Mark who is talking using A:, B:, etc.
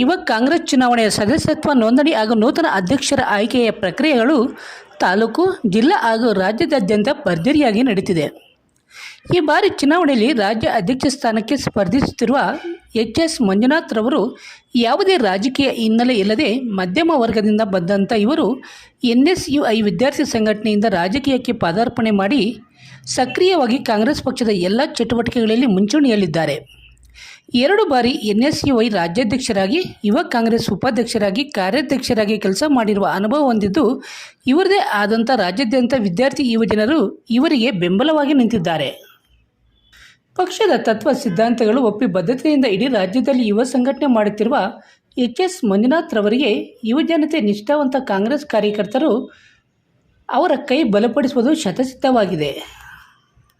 A: ಯುವ ಕಾಂಗ್ರೆಸ್ ಚುನಾವಣೆಯ ಸದಸ್ಯತ್ವ ನೋಂದಣಿ ಹಾಗೂ ನೂತನ ಅಧ್ಯಕ್ಷರ ಆಯ್ಕೆಯ ಪ್ರಕ್ರಿಯೆಗಳು ತಾಲೂಕು, ಜಿಲ್ಲಾ ಹಾಗೂ ರಾಜ್ಯದಾದ್ಯಂತ ಭರ್ಜರಿಯಾಗಿ ನಡೀತಿದೆ. ಈ ಬಾರಿ ಚುನಾವಣೆಯಲ್ಲಿ ರಾಜ್ಯ ಅಧ್ಯಕ್ಷ ಸ್ಥಾನಕ್ಕೆ ಸ್ಪರ್ಧಿಸುತ್ತಿರುವ ಎಚ್ ಎಸ್ ಮಂಜುನಾಥ್ ರವರು ಯಾವುದೇ ರಾಜಕೀಯ ಹಿನ್ನೆಲೆ ಇಲ್ಲದೆ ಮಧ್ಯಮ ವರ್ಗದಿಂದ ಬಂದಂಥ ಇವರು ಎನ್ ಎಸ್ ಯು ಐ ವಿದ್ಯಾರ್ಥಿ ಸಂಘಟನೆಯಿಂದ ರಾಜಕೀಯಕ್ಕೆ ಪಾದಾರ್ಪಣೆ ಮಾಡಿ ಸಕ್ರಿಯವಾಗಿ ಕಾಂಗ್ರೆಸ್ ಪಕ್ಷದ ಎಲ್ಲ ಚಟುವಟಿಕೆಗಳಲ್ಲಿ ಮುಂಚೂಣಿಯಲ್ಲಿದ್ದಾರೆ. ಎರಡು ಬಾರಿ ಎನ್ ಎಸ್ ಐ ರಾಜ್ಯಾಧ್ಯಕ್ಷರಾಗಿ, ಯುವ ಕಾಂಗ್ರೆಸ್ ಉಪಾಧ್ಯಕ್ಷರಾಗಿ, ಕಾರ್ಯಾಧ್ಯಕ್ಷರಾಗಿ ಕೆಲಸ ಮಾಡಿರುವ ಅನುಭವ ಹೊಂದಿದ್ದು, ಇವರದೇ ಆದಂಥ ರಾಜ್ಯಾದ್ಯಂತ ವಿದ್ಯಾರ್ಥಿ ಯುವಜನರು ಇವರಿಗೆ ಬೆಂಬಲವಾಗಿ ನಿಂತಿದ್ದಾರೆ. ಪಕ್ಷದ ತತ್ವ ಸಿದ್ಧಾಂತಗಳು ಒಪ್ಪಿ ಬದ್ಧತೆಯಿಂದ ಇಡೀ ರಾಜ್ಯದಲ್ಲಿ ಯುವ ಸಂಘಟನೆ ಮಾಡುತ್ತಿರುವ ಎಚ್ ಎಸ್ ಮಂಜುನಾಥ್ ರವರಿಗೆ ಯುವಜನತೆ ನಿಷ್ಠಾವಂತ ಕಾಂಗ್ರೆಸ್ ಕಾರ್ಯಕರ್ತರು ಅವರ ಕೈ ಬಲಪಡಿಸುವುದು ಶತಸಿದ್ಧವಾಗಿದೆ.